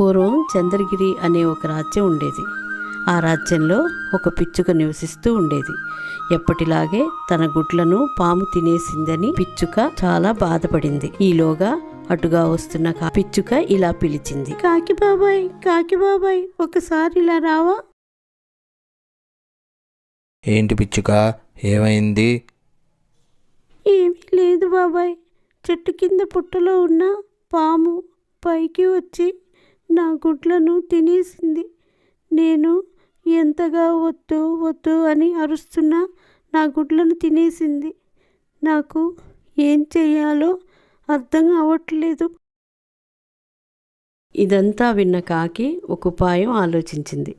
పూర్వం చంద్రగిరి అనే ఒక రాజ్యం ఉండేది. ఆ రాజ్యంలో ఒక పిచ్చుక నివసిస్తూ ఉండేది. ఎప్పటిలాగే తన గుడ్లను పాము తినేసిందని పిచ్చుక చాలా బాధపడింది. ఈలోగా అటుగా వస్తున్న పిచ్చుక ఇలా పిలిచింది కాకి బాబాయ్ కాకి బాబాయ్ ఒకసారి ఇలా రావా? ఏంటి పిచ్చుక ఏమైంది? ఏమీ లేదు బాబాయ్ చెట్టు కింద పుట్టలో ఉన్న పాము పైకి వచ్చి నా గుడ్లను తినేసింది. నేను ఎంతగా వద్దు వద్దు అని అరుస్తున్నా నా గుడ్లను తినేసింది. నాకు ఏం చేయాలో అర్థం అవ్వట్లేదు ఇదంతా విన్న కాకి ఒక ఉపాయం ఆలోచించింది.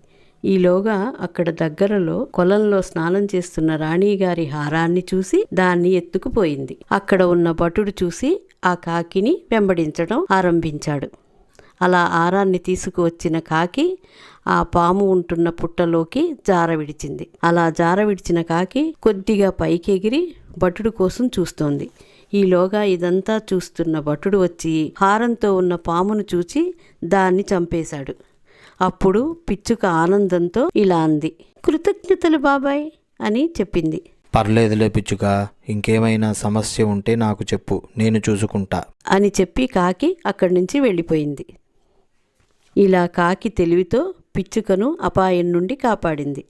ఈలోగా అక్కడ దగ్గరలో కొలంలో స్నానం చేస్తున్న రాణిగారి హారాన్ని చూసి దాన్ని ఎత్తుకుపోయింది. అక్కడ ఉన్న భటుడు చూసి ఆ కాకిని వెంబడించడం ఆరంభించాడు. అలా ఆరాన్ని తీసుకువచ్చిన కాకి ఆ పాము ఉంటున్న పుట్టలోకి జార విడిచింది. అలా జార విడిచిన కాకి కొద్దిగా పైకెగిరి భటుడు కోసం చూస్తోంది. ఈలోగా ఇదంతా చూస్తున్న భటుడు వచ్చి హారంతో ఉన్న పామును చూచి దాన్ని చంపేశాడు. అప్పుడు పిచ్చుక ఆనందంతో ఇలా అంది కృతజ్ఞతలు బాబాయ్ అని చెప్పింది. పర్లేదులే పిచ్చుక ఇంకేమైనా సమస్య ఉంటే నాకు చెప్పు నేను చూసుకుంటా. అని చెప్పి కాకి అక్కడి నుంచి వెళ్ళిపోయింది. ఇలా కాకి తెలివితో పిచ్చుకను అపాయం నుండి కాపాడింది.